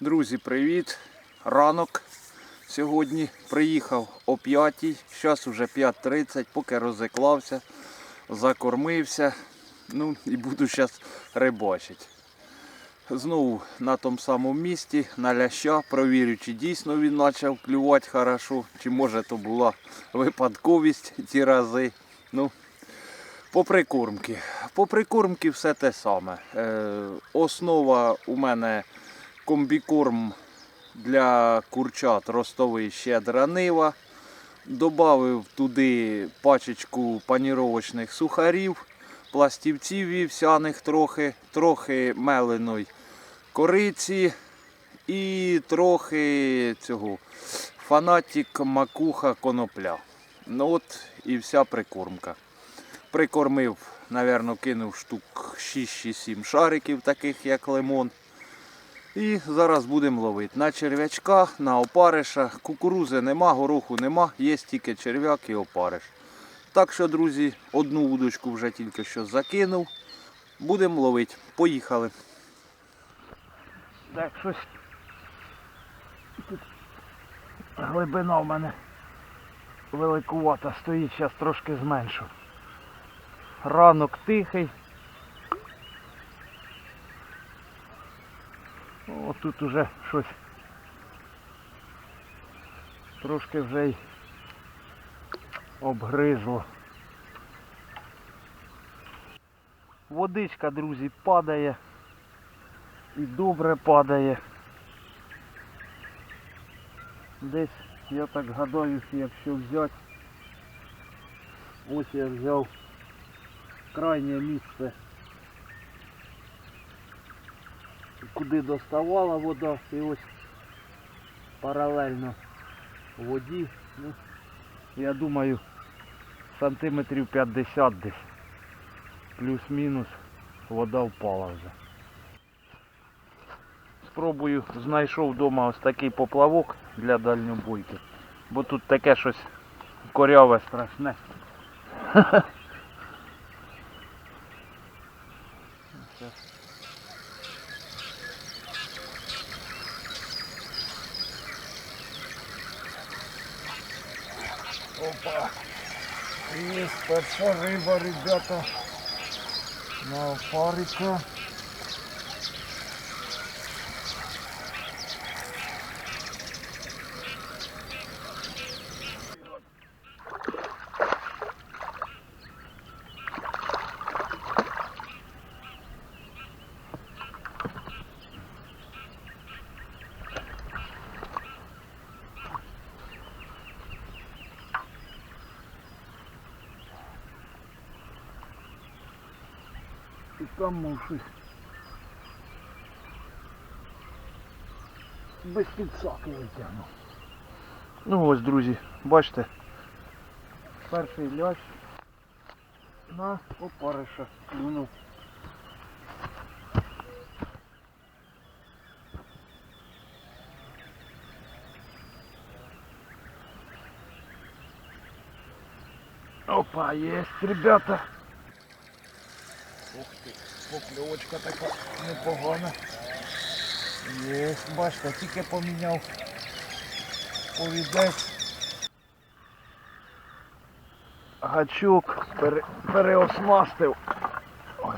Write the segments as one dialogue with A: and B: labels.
A: Друзі, привіт! Ранок. Сьогодні приїхав о 5. Зараз вже 5.30, поки розіклався, закормився. Ну і буду зараз рибачити. Знову на тому самому місці, на ляща, провірю, чи дійсно він почав клювати хорошо, чи може то була випадковість ті рази. Ну, по прикормки. По прикормки все те саме. Е, основа у мене комбікорм для курчат ростовий щедра нива. Добавив туди пачечку паніровочних сухарів, пластівців вівсяних трохи, трохи меленої кориці і трохи цього фанатік макуха конопля. Ну от і вся прикормка. Прикормив, напевно, кинув штук 6-7 шариків, таких як лимон. І зараз будемо ловити на черв'ячка, на опариша. Кукурузи нема, гороху нема, є тільки черв'як і опариш. Так що, друзі, одну удочку вже тільки що закинув. Будемо ловити. Поїхали. Так, щось. Тут глибина в мене великувата стоїть, зараз трошки зменшу. Ранок тихий. О, тут уже щось трошки вже й обгризло. Водичка, друзі, падає. І добре падає. Десь, я так гадаю, якщо взяти, ось я взяв крайнє місце, куди доставала вода, і ось паралельно воді, ну, я думаю, сантиметрів 50 десь. Плюс-мінус вода впала вже. Спробую, знайшов вдома ось такий поплавок для дальньобойки, бо тут таке щось коряве страшне. Опа! Риба, ребята. На опарика. І там мов щось. Без підсаки витягнув. Ну ось, друзі, бачите. Перший лящ на опариша клюнув. Опа, есть, ребята. Покльовочка така непогана. Є, бачите, тільки поміняв повідець. Гачок пере, переоснастив. Ой.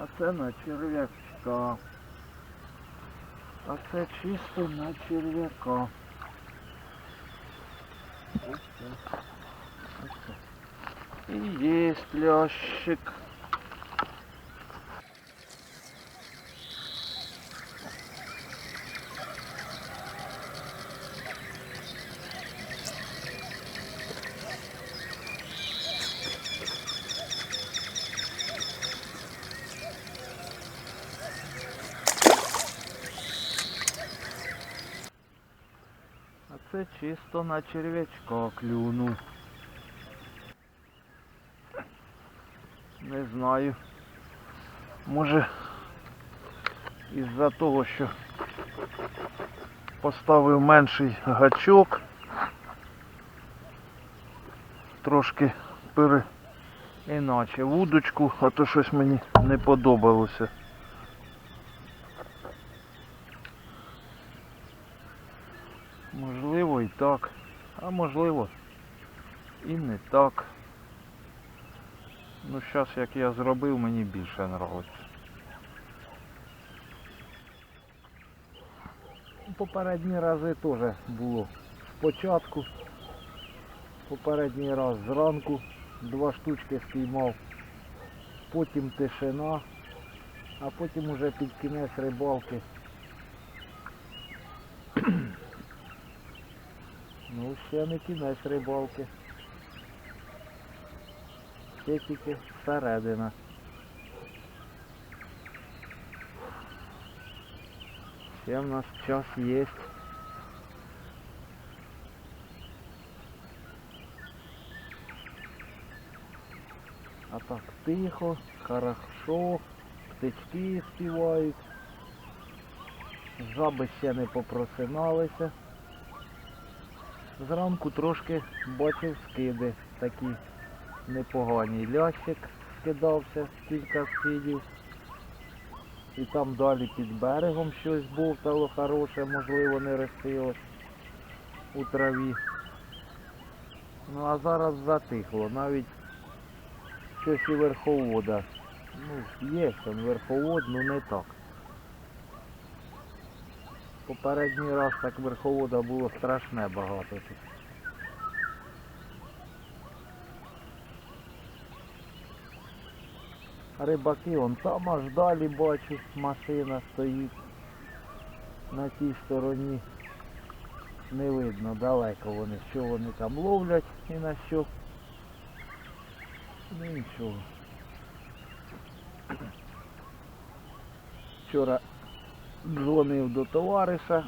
A: А це на черв'ячка. А це чисто на черв'яка. Ось це. Ось це. І є плящик. А це чисто на черв'ячка клюнув. Не знаю. Може із-за того, що поставив менший гачок, трошки пере, іначе вудочку, а то щось мені не подобалося. Можливо і так, а можливо і не так. Ну зараз як я зробив, мені більше подобається. Попередні рази теж було спочатку. Попередній раз зранку два штучки спіймав, потім тишина, а потім уже під кінець рибалки. Ну, ще не кінець рибалки. Ще тільки середина. Ще в нас час є. А так тихо, хорошо, птички співають. Жаби ще не попросиналися. Зранку трошки бачив скиди такі непогані. Лящик скидався, кілька скидів. І там далі під берегом щось бовтало хороше, можливо не ростилось у траві. Ну а зараз затихло, навіть щось і верховода. Ну, є там верховод, ну не так. Попередній раз так верховода було страшне багато тут. Рибаки, вон там аж далі бачу, машина стоїть. На тій стороні не видно далеко вони, що вони там ловлять і на що. Ну нічого. Вчора дзвонив до товариша.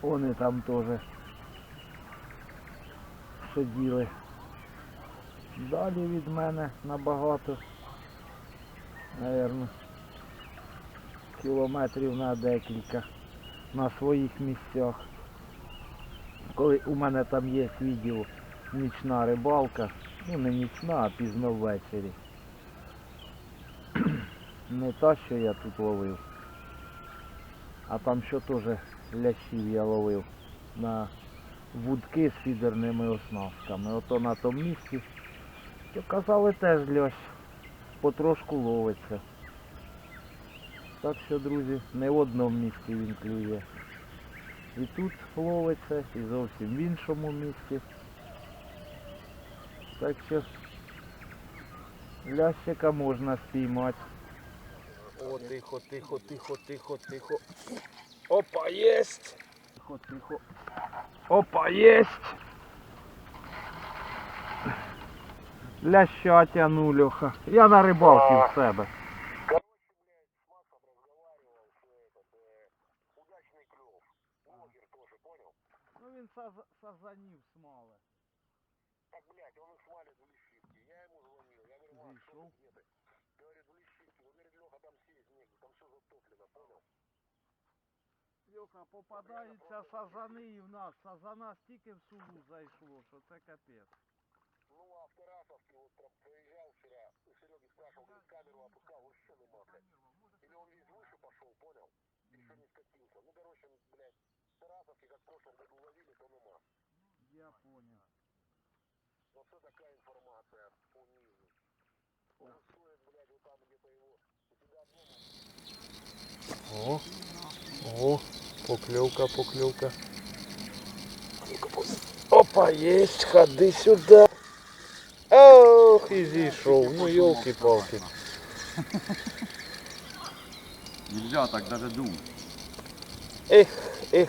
A: Вони там теж сиділи далі від мене набагато. Наверно, кілометрів на декілька на своїх місцях. Коли у мене там є відео нічна рибалка, ну не нічна, а пізно ввечері. Не та, що я тут ловив, а там що теж лящів я ловив на вудки з фідерними оснастками. Ото на тому місці, що казали теж лящ, потрошку ловиться. Так що, друзі, не в одному місці він клює. І тут ловиться, і зовсім в іншому місці. Так що лящика можна спіймати. О, тихо, тихо, тихо, тихо, тихо. Опа, єсть! Тихо, тихо. Опа, єсть! Ляща тяну, Льоха. Я на рибалці в себе. Ну він сазанів смале.
B: Так, блядь, он их свалит в лещитке. Я ему звонил. Я говорю, Макс, что
A: Зайшов.
B: ты где ты? Говорит, в лещитке. Он говорит, Леха, там сесть негде. Там все затоплено, понял?
A: Льоха, попадаються сазани і в нас. Сазана стільки в сулу зайшло, що це капець.
B: Ну, Тарасовке вот про- проезжал вчера. У Сереги спрашивал, говорит, камеру опускал, вообще нема, блядь. Или он весь выше пошел, понял? Еще не скатился. Ну, короче, блядь, в Тарасовке, как в прошлом году ловили, то нема.
A: Я понял.
B: Но все такая информация по низу. Он стоит, блядь, вот там где-то его у тебя дома.
A: О, о, поклевка, поклевка. Опа, есть, ходи сюда. І зійшов, ну елки-палки.
C: Нельзя так даже думать.
A: Ех, ех.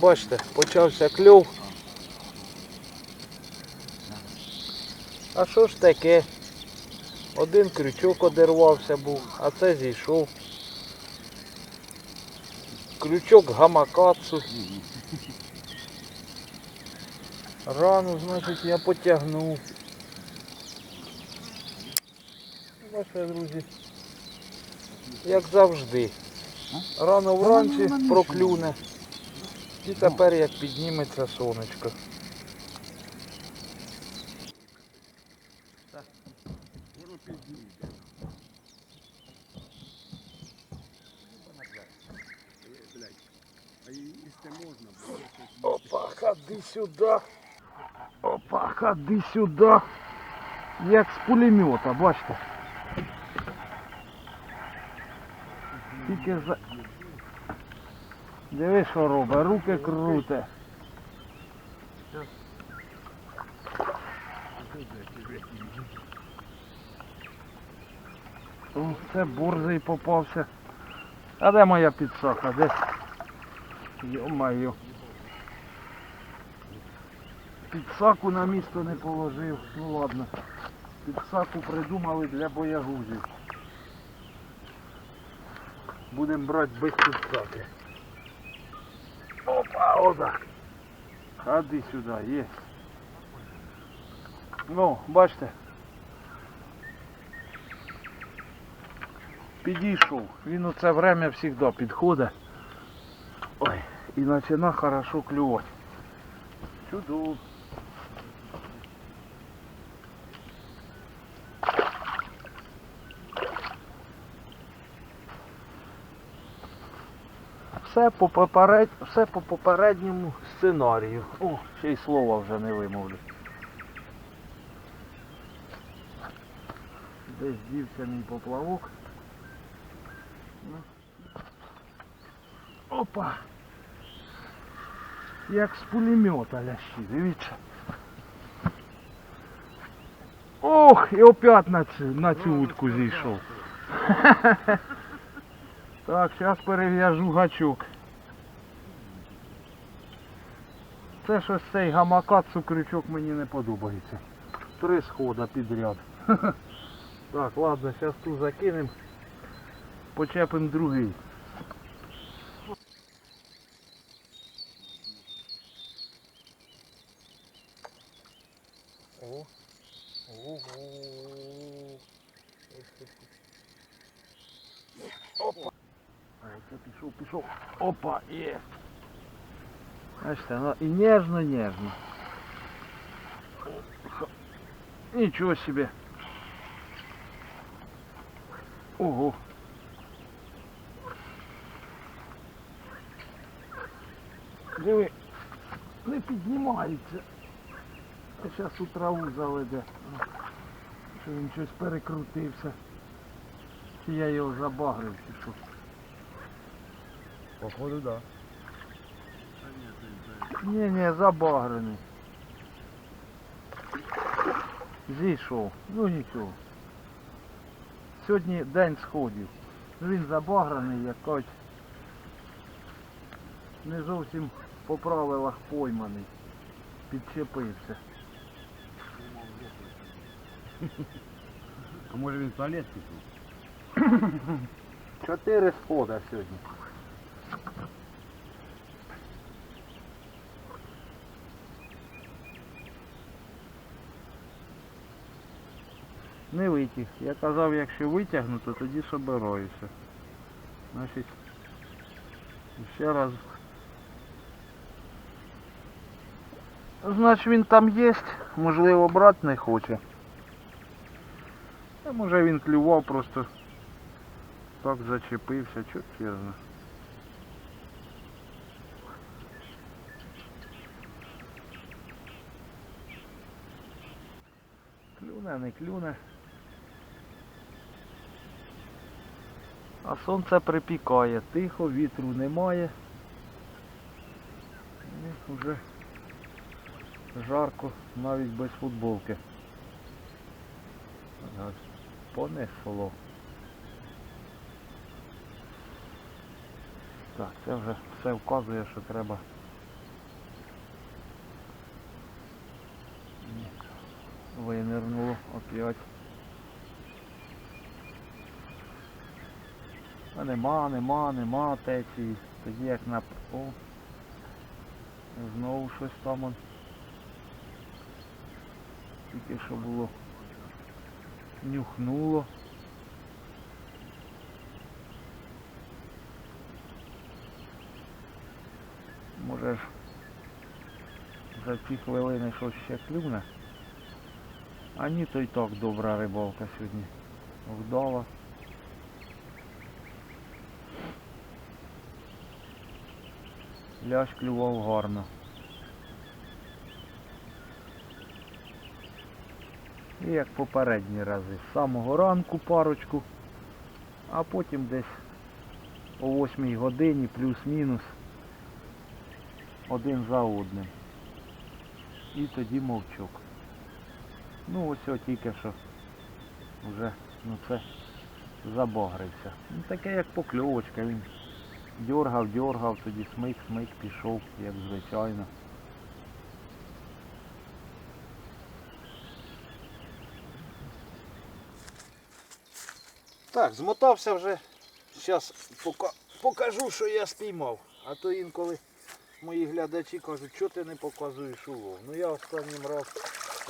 A: Бачите, почався кльов. А що ж таке? Один крючок одервався був, а це зійшов. Крючок гамакацу. Рану, значить, я потягнув. Бачите, друзі. Як завжди. Рано вранці проклюне. І тепер як підніметься сонечко. Опа, ходи сюди. Опа, ходи сюди. Як з пулемета, бачите. Тільки за... Диви, що робить, руки круте. Це борзий попався. А де моя підсака? Де? Йо-моє. Підсаку на місто не положив. Ну ладно. Підсаку придумали для боягузів. Будемо брати без підсаки. Опа, отак. Ходи сюди, є. Ну, бачите. Підійшов. Він у це время завжди підходить. Ой, і починає хорошо клювати. Чудово. Все по, поперед... Все по попередньому сценарію. О, ще й слова вже не вимовлю. Десь дівся мій поплавок. Опа! Як з пулемета лящі, дивіться. Ох, і опять на цю, на цю утку зійшов. Так, зараз перев'яжу гачок. Це щось цей гамакацу крючок мені не подобається. Три схода підряд. Так, ладно, зараз тут закинемо. Почепимо другий. О, ого. Опа. Пішов, пішов. Опа, є. Бачите, ну і ніжно, ніжно. Нічого собі. Ого. Диви, не піднімається. Зараз у траву заведе. Що він щось перекрутився. Чи я його забагрив, чи.
C: Походу, да.
A: Ні, ні, забагрений. Зійшов. Ну нічого. Сьогодні день сходів. Він забаграний якось. Не зовсім по правилах пойманий. Підчепився.
C: А може він туалет пішов?
A: Чотири схода сьогодні. Не витяг. Я казав, якщо витягну, то тоді собираюся. Значить, ще раз. Значить він там є, можливо брати не хоче. А може він клював просто так зачепився, чорт знає. Клюне, не клюне. А сонце припікає, тихо, вітру немає. І вже жарко навіть без футболки. Понесло. Так, це вже все вказує, що треба. Винирнуло опять. А нема, нема, нема течії. Тоді як на... О, знову щось там. Тільки що було. Нюхнуло. Може ж за ці хвилини щось ще клюне. А ні, то й так добра рибалка сьогодні. Вдала. Лящ клював гарно. І як попередні рази. З самого ранку парочку, а потім десь о 8 годині плюс-мінус один за одним. І тоді мовчок. Ну ось тільки що вже ну це забагрився. Ну таке як покльовочка, він дьоргав, дьоргав, тоді смик, смик, пішов, як звичайно. Так, змотався вже. Зараз покажу, що я спіймав. А то інколи мої глядачі кажуть, що ти не показуєш улов. Ну я останнім раз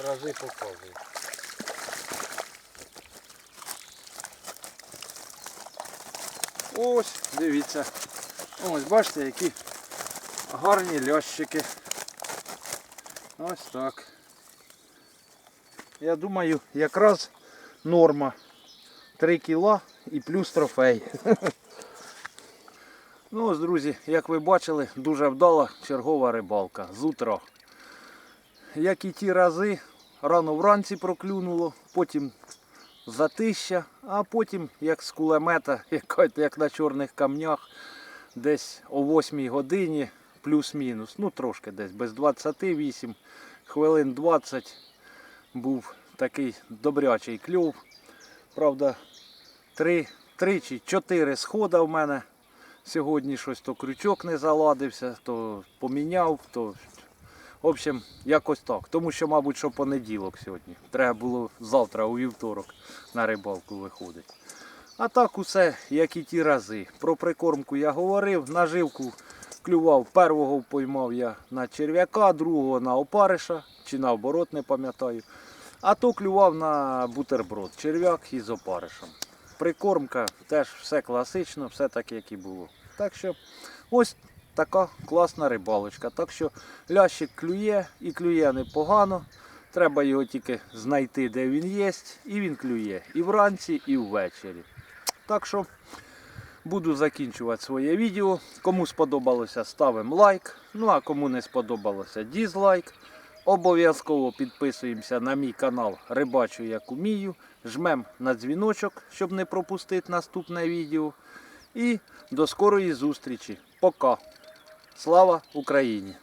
A: рази показую. Ось, дивіться. Ось, бачите, які гарні лящики. Ось так. Я думаю, якраз норма. 3 кіла і плюс трофей. Ну ось, друзі, як ви бачили, дуже вдала чергова рибалка з утра. Як і ті рази, рано вранці проклюнуло, потім затища, а потім, як з кулемета, як на чорних камнях, десь о 8 годині, плюс-мінус, ну трошки десь без 28, хвилин 20 був такий добрячий кльов. Правда, три, три чи чотири схода в мене. Сьогодні щось то крючок не заладився, то поміняв, то. В общем, якось так. Тому що, мабуть, що понеділок сьогодні. Треба було завтра у вівторок на рибалку виходити. А так усе, як і ті рази. Про прикормку я говорив, наживку клював. Першого поймав я на черв'яка, другого на опариша, чи наоборот, не пам'ятаю. А то клював на бутерброд, черв'як із опаришем. Прикормка теж все класично, все так, як і було. Так що ось така класна рибалочка. Так що лящик клює і клює непогано. Треба його тільки знайти, де він є, і він клює і вранці, і ввечері. Так що буду закінчувати своє відео. Кому сподобалося, ставимо лайк. Ну а кому не сподобалося, дізлайк. Обов'язково підписуємося на мій канал Рибачу як умію. Жмем на дзвіночок, щоб не пропустити наступне відео. І до скорої зустрічі. Пока. Слава Україні!